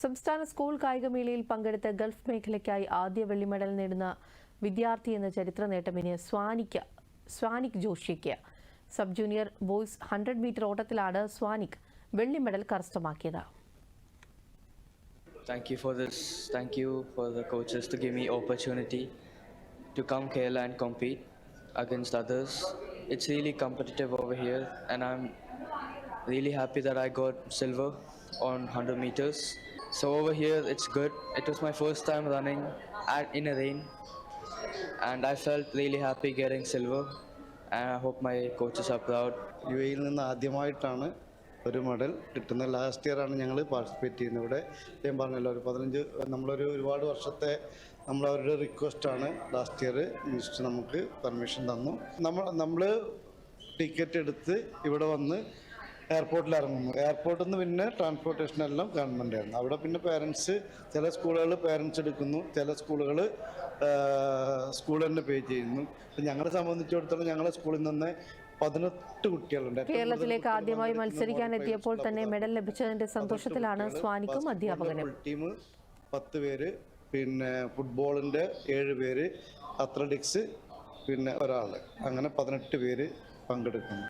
സംസ്ഥാന സ്കൂൾ കായികമേളയിൽ പങ്കെടുത്ത് ഗൾഫ് മേഖലയ്ക്കായി ആദ്യ വെള്ളി മെഡൽ നേടുന്ന വിദ്യാർത്ഥി എന്ന ചരിത്ര നേട്ടമിന് സ്വാനിക്ക് Swanik ജോഷിക്ക് sub junior boys hundred metre ഓട്ടത്തിലാണ് Swanik വെള്ളി മെഡൽ കരസ്ഥമാക്കിയത് Thank you for this. Thank you for the coaches to give me opportunity to come Kerala and compete against others. It's really competitive over here, and I'm really happy that I got silver on 100 meters. So over here, it's good. It was my first time running at, in a rain, and I felt really happy getting silver. And I hope my coaches are proud. യു എയിൽ നിന്ന് ആദ്യമായിട്ടാണ് ഒരു medal കിട്ടുന്നത് last ഇയറാണ് ഞങ്ങൾ participate ചെയ്യുന്നത് ഇവിടെ ഞാൻ പറഞ്ഞല്ലോ ഒരു പതിനഞ്ച് നമ്മളൊരു ഒരുപാട് വർഷത്തെ നമ്മളവരുടെ റിക്വസ്റ്റാണ് ലാസ്റ്റ് ഇയർ മിനിസ്റ്റർ നമുക്ക് പെർമിഷൻ തന്നു നമ്മൾ നമ്മൾ ടിക്കറ്റ് എടുത്ത് ഇവിടെ വന്ന് എയർപോർട്ടിൽ ഇറങ്ങുന്നു എയർപോർട്ടിൽ നിന്ന് പിന്നെ ട്രാൻസ്പോർട്ടേഷൻ എല്ലാം ഗവൺമെന്റ് ആയിരുന്നു അവിടെ പിന്നെ പേരൻസ് ചില സ്കൂളുകൾ പേരൻസ് എടുക്കുന്നു ചില സ്കൂളുകൾ സ്കൂൾ തന്നെ പേ ചെയ്യുന്നു. അപ്പം ഞങ്ങളെ സംബന്ധിച്ചിടത്തോളം ഞങ്ങളെ സ്കൂളിൽ നിന്ന് പതിനെട്ട് കുട്ടികളുണ്ട്. കേരളത്തിലേക്ക് ആദ്യമായി മത്സരിക്കാൻ എത്തിയപ്പോൾ തന്നെ മെഡൽ ലഭിച്ചതിന്റെ സന്തോഷത്തിലാണ് സ്വാനിക്കും അധ്യാപകനും. ടീം പത്ത് പേര് പിന്നെ ഫുട്ബോളിന്റെ ഏഴ് പേര് അത്ലറ്റിക്സ് പിന്നെ ഒരാൾ അങ്ങനെ പതിനെട്ട് പേര് പങ്കെടുക്കുന്നു.